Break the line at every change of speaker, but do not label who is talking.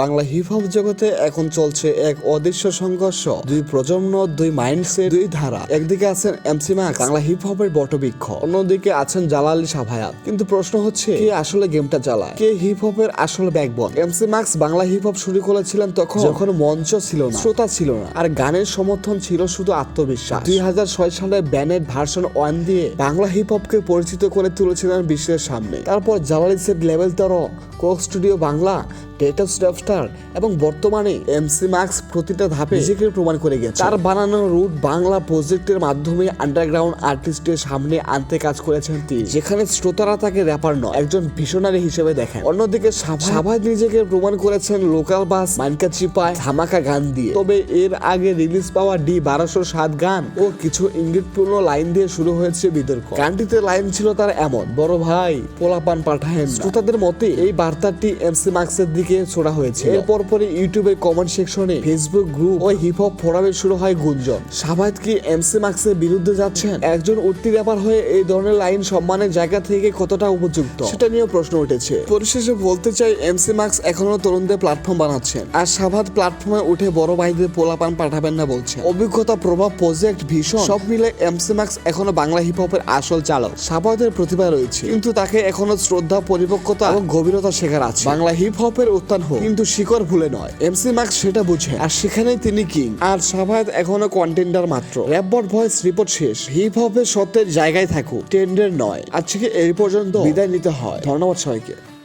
Bangla hip hop জগতে এখন চলছে এক অদৃশ্য সংঘর্ষ। দুই প্রজন্ম, দুই মাইন্ডসেট দুই ধারা। একদিকে আছেন এমসি মার্ক বাংলা হিপ হপের বটবৃক্ষ। অন্যদিকে আছেন জালালি সাভায়াত। কিন্তু প্রশ্ন হচ্ছে, কে আসলে গেমটা চালায়? কে হিপ হপের আসল backbone MC Marks Bangla hip hop শুরু করেছিলেন তখন যখন মঞ্চ ছিল না, শ্রোতা ছিল না, আর গানের সমর্থন ছিল শুধু আত্মবিশ্বাস। দুই হাজার ছয় সালে ব্যানের ভার্সন ওয়ান দিয়ে বাংলা হিপ হপকে পরিচিত করে তুলেছিলেন বিশ্বের সামনে। তারপর জালালি সেট লেভেল তেরো কোক স্টুডিও বাংলা টেটাস স্টার এবং বর্তমানে এমসি মার্কস প্রতিটা ধাপে নিজেকে প্রমাণ করে গেছে। তার বানানো রুট বাংলা প্রজেক্টের মাধ্যমে আন্ডারগ্রাউন্ড আর্টিস্টের সামনে আনতে কাজ করেছেন তিনি। যেখানে শ্রোতারা তাকে র্যাপার নয় একজন ভিশনারি হিসেবে দেখেন। অন্যদিকে সাভায় নিজেকে প্রমাণ করেছেন লোকাল বাস মানকা চিপায় ধামাকা গান দিয়ে। তবে এর আগে রিলিজ পাওয়া ডি বারোশো সাত গান ও কিছু ইঙ্গিতপূর্ণ লাইন দিয়ে শুরু হয়েছে বিতর্ক। গানটিতে লাইন ছিল তার এমন বড় ভাই পোলাপান পাঠায়। শ্রোতাদের মতে এই বার্তাটি এমসি মার্কসের দিকে ছোড়া হয়েছে। এরপর পরে ইউটিউবের কমেন্ট সেকশনে ফেসবুক গ্রুপ ও হিপ হপ ফোরামে শুরু হয় গুঞ্জন। সাবাদ কি এমসি মার্কসের বিরুদ্ধে যাচ্ছেন? একজন উঠতি ব্যাপার হয়ে এই ধরনের লাইন সম্মানের জায়গা থেকে কতটা উপযুক্ত? সেটা নিয়ে প্রশ্ন উঠেছে। পরিশেষে বলতে চাই এমসি মার্কস এখনও তরুণদের প্ল্যাটফর্ম বানাচ্ছেন। আর সাবাদ প্ল্যাটফর্মে উঠে বড় ভাইদের পোলাপান পাঠাবেন না বলছেন। অভিজ্ঞতা, প্রভাব প্রজেক্ট ভীষণ সব মিলে এমসি মার্কস এখনও বাংলা হিপ হপের আসল চালক। সাবাদের প্রতিভা রয়েছে। কিন্তু তাকে এখনও শ্রদ্ধা, পরিপক্কতা এবং গভীরতা শেখার আছে। বাংলা হিপ হপের উত্থান হোক। কিন্তু শিকর ভুলে নয়। এমসি মার্ক সেটা বুঝে। আর সেখানেই তিনি কিং। আর সাবাদ এখনও কন্টেন্ডার মাত্র। র্যাপবট ভয়েস রিপোর্ট শেষ। হিপ হপের সত্যের জায়গায় থাকুক। টেন্ডের নয়। আজকে এই পর্যন্ত বিদায় নিতে হয়। ধন্যবাদ সবাইকে।